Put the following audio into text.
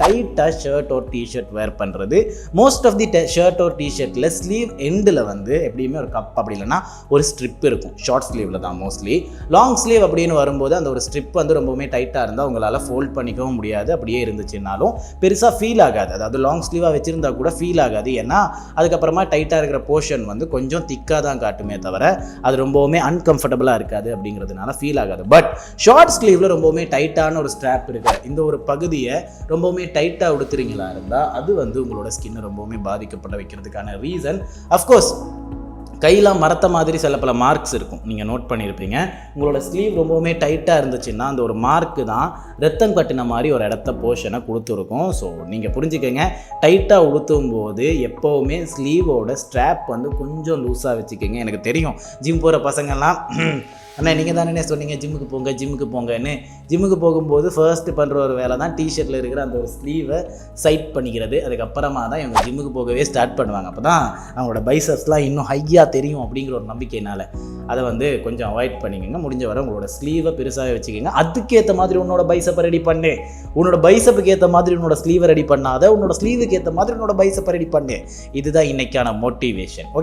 டைட்டாக ஷர்ட் ஒரு டிஷர்ட் வேர் பண்ணுறது மோஸ்ட் ஆஃப் தி ஷர்ட் ஒரு டிஷர்ட்டில் ஸ்லீவ் எண்டில் வந்து எப்படியுமே ஒரு கப் அப்படி இல்லைன்னா ஒரு ஸ்ட்ரிப் இருக்கும். ஷார்ட் ஸ்லீவில் தான் மோஸ்ட்லி லாங் ஸ்லீவ் அப்படின்னு வரும்போது அந்த ஒரு ஸ்ட்ரிப் வந்து ரொம்பவுமே டைட்டாக இருந்தால் உங்களால் ஃபோல்ட் பண்ணிக்கவும் முடியாது. அப்படியே இருந்துச்சுன்னாலும் பெருசாக ஃபீல் ஆகாது. அதாவது லாங் ஸ்லீவாக வச்சுருந்தா கூட ஃபீல் ஆகாது. ஏன்னா அதுக்கப்புறமா டைட்டாக இருக்கிற போர்ஷன் வந்து கொஞ்சம் திக்காக தான் காட்டுமே தவிர அது ரொம்பவுமே அன்கம்ஃபர்டபுளாக இருக்காது அப்படிங்கிறதுனால ஃபீல் ஆகாது. பட் ஷார்ட் ஸ்லீவில் ரொம்பவுமே டைட்டான ஒரு ஸ்ட்ராப் இருக்குது இந்த ஒரு பகுதியை ரொம்பவுமே டைட்டாக உடுத்துறீங்களா இருந்தால் அது வந்து உங்களோட ஸ்கின்னை ரொம்பவுமே பாதிக்கப்பட வைக்கிறதுக்கான ரீசன் அஃப்கோர்ஸ் கையெல்லாம் மரத்த மாதிரி சில பல மார்க்ஸ் இருக்கும். நீங்கள் நோட் பண்ணியிருப்பீங்க உங்களோட ஸ்லீவ் ரொம்பவுமே டைட்டாக இருந்துச்சுன்னா அந்த ஒரு மார்க்கு தான் ரத்தம் கட்டின மாதிரி ஒரு இடத்த போர்ஷனை கொடுத்துருக்கும். ஸோ நீங்கள் புரிஞ்சுக்கங்க. டைட்டாக உடுத்தும் போது எப்போவுமே ஸ்லீவோட ஸ்ட்ராப் வந்து கொஞ்சம் லூஸாக வச்சுக்கோங்க. எனக்கு தெரியும். ஜிம் போகிற பசங்கள்லாம் அண்ணா நீங்கள் தானே சொன்னீங்க ஜிம்முக்கு போங்க ஜிம்முக்கு போங்கன்னு. ஜிம்முக்கு போகும்போது ஃபர்ஸ்ட் பண்ணுற ஒரு வேலை தான் டிஷர்ட்டில் இருக்கிற அந்த ஒரு ஸ்லீவை சைட் பண்ணிக்கிறது. அதுக்கப்புறமா தான் இவங்க ஜிம்முக்கு போகவே ஸ்டார்ட் பண்ணுவாங்க. அப்போ தான் அவங்களோட பைசப்ஸ்லாம் இன்னும் ஹையாக தெரியும் அப்படிங்கிற ஒரு நம்பிக்கையினால் அதை வந்து கொஞ்சம் அவாய்ட் பண்ணிக்கோங்க. முடிஞ்ச வரை உங்களோட ஸ்லீவை பெருசாக வச்சுக்கோங்க. அதுக்கேற்ற மாதிரி உன்னோட பைசப்பை ரெடி பண்ணு. உன்னோட பைசப்புக்கு ஏற்ற மாதிரி உன்னோட ஸ்லீவை ரெடி பண்ணாத உன்னோட ஸ்லீவுக்கு ஏற்ற மாதிரி உன்னோட பைசப்பை ரெடி பண்ணு. இதுதான் இன்னைக்கான மோட்டிவேஷன் ஓகே